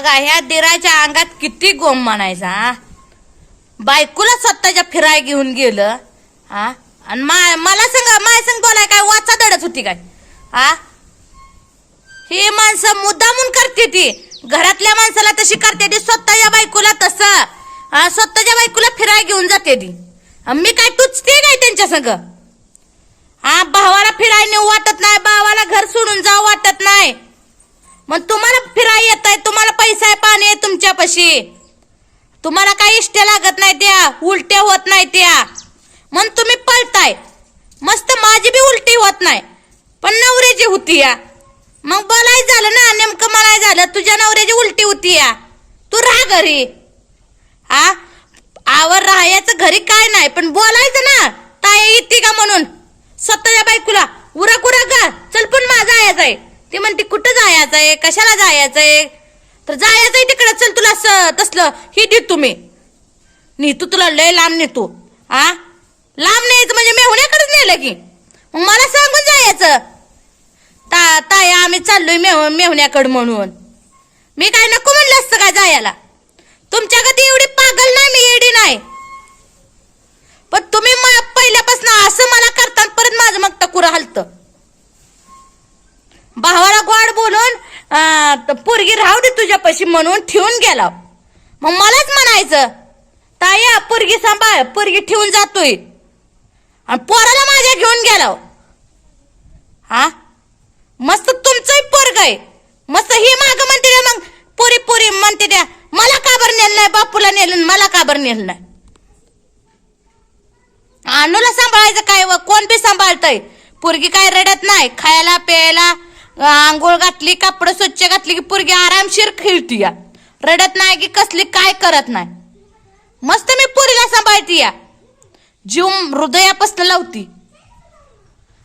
बघा ह्या दिराच्या अंगात किती गोम म्हणायचा बायकोला स्वतःच्या फिराय घेऊन गेलं हा? आणि मा मला संग माय संग बोलाय काय वाचा दडच होती काय हा? ही माणसं मुद्दामून करते ती. घरातल्या माणसाला तशी करते ती स्वतःच्या बायकोला तसं. हा स्वतःच्या बायकोला फिराय घेऊन जाते ती. मी काय टुचते काय त्यांच्या संग? हा भावाला फिराय नेऊ वाटत नाही भावाला घर सोडून जाऊ वाटत नाही. मग तुम्हाला फिराय येत आहे तुम्हाला पैसा आहे पाणी आहे तुमच्यापाशी. तुम्हाला काही इष्ट लागत नाही त्या उलट्या होत नाही त्या. मग तुम्ही पळताय. मस्त माझी बी उलटी होत नाही. पण नवऱ्याची होती या. मग बोलायचं झालं ना नेमकं म्हणाय झालं तुझ्या नवऱ्याची उलटी होती या. तू राहा घरी. हा? आवर राहायचं घरी काय नाही पण बोलायचं ना. ताई येते का म्हणून? स्वतःच्या बायकोला. उरक उरक ग. चल पण माझा जायचं आहे ती म्हणते कुठं जायचं आहे कशाला जायचं आहे तर जायचं आहे तिकडं. चल तुला स- तसलं ही दे तुम्ही. नेतो तुला लय लांब नेतो. आ? लांब न्यायचं म्हणजे मेहुण्याकडेच नेलं की. मग मला सांगून जायचं. ता ताया आम्ही चाललोय मेह मेहुण्याकडे म्हणून. मी काय नको म्हणलं असतं काय जायला? तुमच्या कधी एवढी पागल नाही मी एडी नाही. पण तुम्ही म- पहिल्यापासून असं मला करता परत माझं मग टकुरा हलतं भावाला गोड बोलून पोरगी राहू दे तुझ्यापाशी म्हणून ठेवून गेला. मग मलाच म्हणायचं ताया पोरगी सांभाळ पोरगी ठेवून जातोय. आणि पोराला माझ्या घेऊन गेला. हा? मस्त तुमचंही पोरग आहे. मस्त ही माग म्हणते द्या मग पुरी पुरी म्हणते द्या मला का बरं नेलं नाही बापूला नेलं मला का बरं नेलं नाही? अनुला सांभाळायचं काय व? कोण बी सांभाळतय? पोरगी काय रडत नाही खायला प्यायला आंघोळ घातली कापड स्वच्छ घातली की पोरगी आरामशीर खेळती या. रडत नाही की कसली काय करत नाही. मस्त मी पोरीला सांभाळती या. जीव हृदयापासून लावती.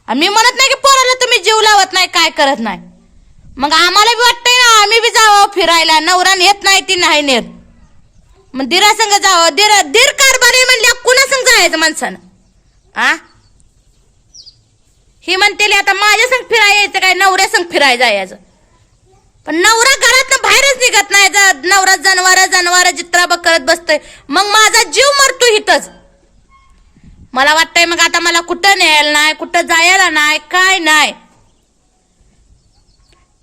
आणि मी म्हणत नाही की पोराला तुम्ही जीव लावत नाही काय करत नाही. मग आम्हाला बी वाटतंय ना आम्ही बी जावं फिरायला. नवरा येत नाही ती नाही नेत. मग दिरासंग जावं. दीर दीर कारभारी म्हणल्या कुणा संग जायचं माणसानं? आ? ही म्हणते आता माझ्या संग फिरायला यायचं काय? नवऱ्या संग फिरायला जायचं. पण नवरा घरात बाहेरच निघत नाही. नवरा जनावर जनावर चित्राबा करत बसतोय. मग माझा जीव मरतो इथंच. मला वाटतंय मग आता मला कुठं न्यायला नाही कुठं जायला नाही काय नाही.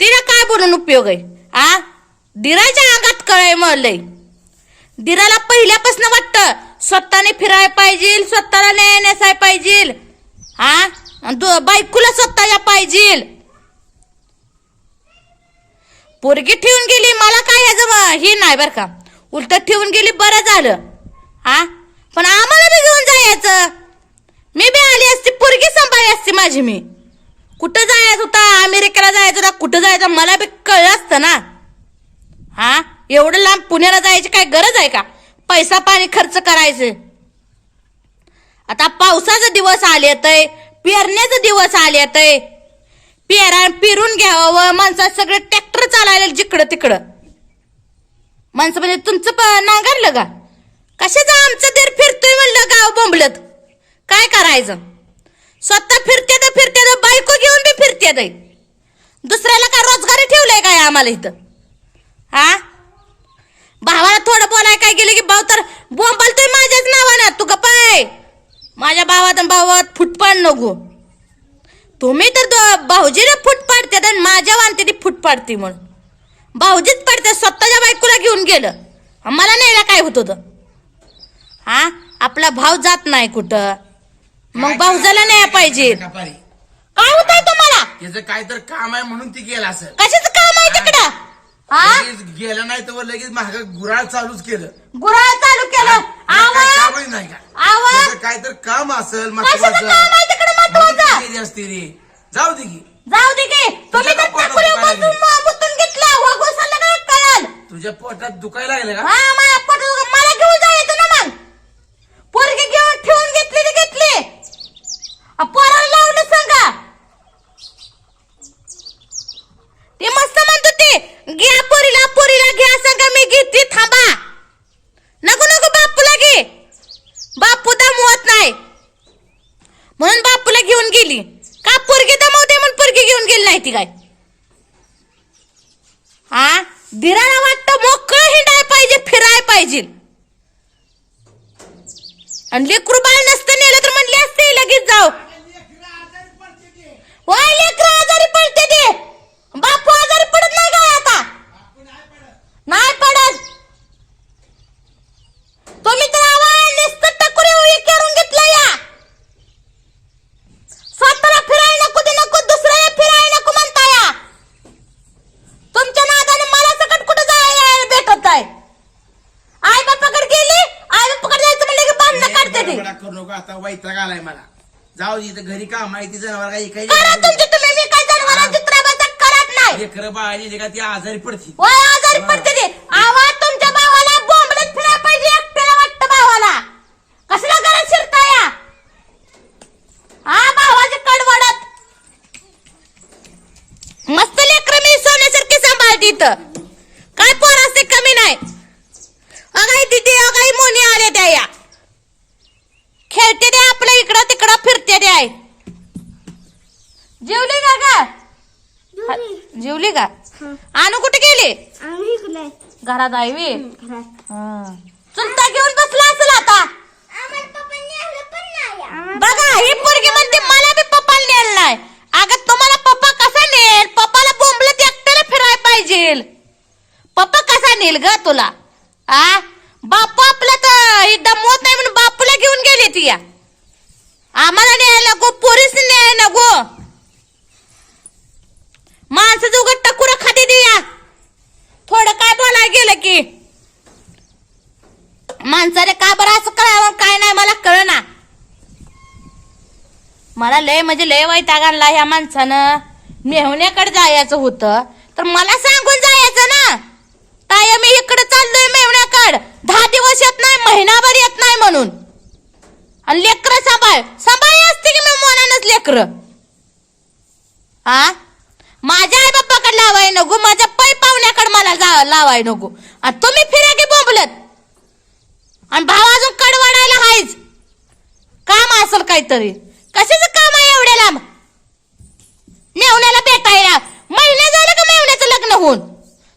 तिला काय बोलून उपयोग आहे? आ? दिराच्या अंगात कळय मलय दिराला पहिल्यापासून वाटतं स्वतःने फिरायला पाहिजे स्वतःला न्याय नेसाय पाहिजे. हा आणि दु- स्वतः या पाहिजे पोरगी ठेवून गेली मला काय ह्याचं हे नाही बरं का. उलट ठेवून गेली बरं झालं. हा? पण आम्हाला बी घेऊन जायचं. मी बी आली असती पोरगी सांभाळली असती माझी मी. कुठं जायचं होता? अमेरिकेला जायचं होता? कुठं जायचं? मला बी कळलं असतं ना. हा? एवढं लांब पुण्याला जायची काय गरज आहे का? पैसा पाणी खर्च करायचं. आता पावसाचा दिवस आले तर पेरण्याचे दिवस आले तय पेरा पेरून घ्यावं माणसात सगळं ट्रॅक्टर चालायला जिकडं तिकडं. माणसं म्हणजे तुमचं प- नांगरलं का? कशाचं आमचं देर फिरतोय म्हणलं गाव बोंबलत. काय करायचं? स्वतः फिरते तर फिरते तर बायको घेऊन बी फिरते तर दुसऱ्याला काय रोजगारी ठेवलंय काय आम्हाला इथं? हा भावाला थोडं बोलाय काय गेलं की भाऊ तर बोंबलतोय माझ्याच नावानं. तू गपाय माझ्या भावात भावात फुट पाड नको. तुम्ही तर भाऊजीने फुट पाडते आणि माझ्या वानते ती फुट पाडते म्हणून. भाऊजीच पडते स्वतःच्या बायकोला घेऊन गेलं. मला न्यायला काय होत होतं? हा? आपला भाव जात नाही कुठं? मग भाऊजाला न्याय पाहिजे काय होत आहे तुम्हाला? याचं काय तर काम आहे म्हणून ती गेला असं कशाचं काम आहे तिकडं? हा? लगेच गेलं नाही तर लगेच महाग गुराळ चालूच केलं. गुराळ कामच नाही का? आवाज? त्याचं काय तर काम असेल कशाचं काम आहे तिकडं महत्वाचं? म्हणून ती गेली असती रे? जाऊ दे की. जाऊ दे की. तुम्ही तर तुझ्या पोटात टाकुऱ्या दुखायला बसून मुतून घेतला. गोसाला काय कळल? तुझ्या पोटात दुखायला लागलं का? हा माहिती काय? हा? दिराला वाटतं मोकळं हिंडाय पाहिजे फिराय पाहिजे. आणि लेकरू बाळ नसतं नेलं तर म्हणले असते लगेच जाऊ. आता वैताग आलाय मला? जाऊ दे इथं घरी काम आहे ती जनावर काही करा तुमची तुम्ही मी काय जनावरांची त्राबाचा करत नाही. लेकरं बाळाली का ती आजारी पडती. वय आजारी पडते ते. आवाज तुमच्या भावाला बोंबडत फिरायला पाहिजे एकट्याला वाटतं भावाला. कसला घरात शिरता या? हा भावाचे कडवडत. मस्त लेकर मी सोन्यासारखी सांभाळते इथं. काय पोर असते कमी नाही. अगाई तिथे अगाई मोनी आले त्या या. खेळते ते आपल्या इकडं तिकडं फिरते ते आहे जेवली का गा? जेवली. का? आणू कुठे गेली? घरात आहे वे? चुलता घेऊन बसला असेल आता. बघा ही पोरगी म्हणते मला बी पप्पा नेल नाही. अगं तुम्हाला पप्पा कसा नेल? पप्पाला बोंबलत एकट्याला फिरायला पाहिजे पप्पा कसा नेल ग तुला? आ? बापू आपला तर एकदा मोत नाही म्हणून बापूला घेऊन गेली ती या आम्हाला न्यायला नको पोरीस न्यायला नको माणसाचं उघड टकुरा खाते ती या थोडं काय बोलायला गेलं की माणसाने का बरं असं करावं काय नाही मला कळना मला लय म्हणजे लय वैताग आणला ह्या माणसानं. मेहण्याकडे जायचं होतं. तर मला सांगून जायचं ना. ताय मी इकडे चाललोय मेहुण्याकड. दहा दिवस येत नाही महिनाभर येत नाही म्हणून. आणि लेकर सांभाळ. सांभाळ असते की मी मनानच लेकर? आ? माझ्या आई बाप्पाकडे लावाय नको माझ्या पै पाहुण्याकडे मला जा लावाय नको. आणि तुम्ही फिरा की बोंबलत. आणि भाव अजून कडवाडायला हायच. काम असेल काहीतरी. कशाचं मेवण्याला आहे एवढ्या मेवण्याला भेटायला. महिने झालं का मेवण्याचं लग्न होऊन?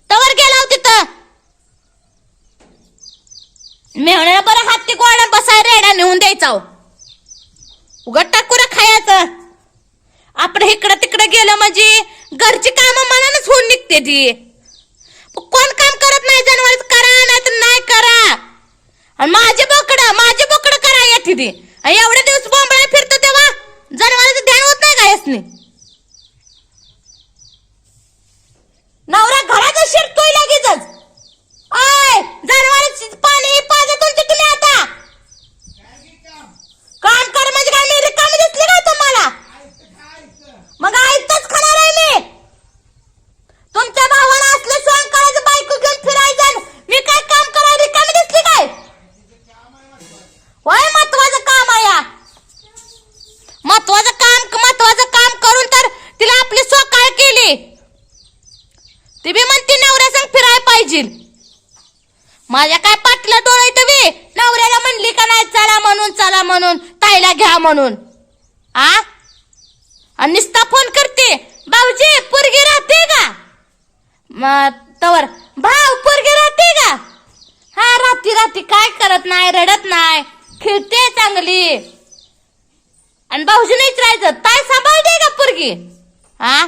तवर गेला हो तिथं. मेवण्याला बरं हाती गोडा बसाय रेडा नेऊन द्यायचा हो. उगट टाकुरा खायचं. आपण इकडं तिकडं गेलं म्हणजे घरची कामं मनानच होऊन निघते ती कोण काम करत नाही जनावर करा नाही तर नाही करा आणि माझे बोकड माझे बोकड करा येते ती आणि एवढे दिवस बोंबळा फिरतो तेव्हा जनावरांचं ध्यान होत नाही का यासनी नवरा घरातच शिरतोय लगेचच आय जनावरांची पाणी पाजत तुमचे तुम्ही आता काम कर म्हणजे काय मी रिकामी दिसली का तुम्हाला मग ऐकतच खाणार आहे मी तुमच्या भावाला असलं सॉंग करायचं बायको घेऊन फिरायचं मी काय काम करायला रिकामी दिसली काय होय महत्वाचं काम आहे या महत्वाचं काम महत्वाचं काम करून तर तिला आपली सोकाळ केली ती बी म्हणते नवऱ्या संग फिरायला पाहिजे माझ्या काय पाटला डोळा बी नवऱ्याला म्हणली का नाही चला म्हणून चला म्हणून ताईला घ्या म्हणून. आ? आणि निस्ता फोन करते. भाऊजी पोरगी राहते का? मग तवर भाऊ पोरगी राहते का? हा राहती राहती. काय करत नाही रडत नाही. खेळते चांगली. आणि भाऊजी नाहीच राहायचं. ताय सांभाळते का पोरगी? हा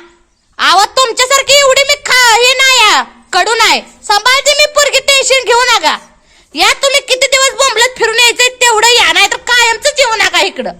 आव तुमच्यासारखी एवढी मी खा हे नाही कडू नाही. सांभाळते मी पोरगी टेन्शन घेऊ नका. या तुम्ही किती दिवस बोंबलत फिरून यायचंय तेवढं या नाही तर कायमच येऊ नका इकडं.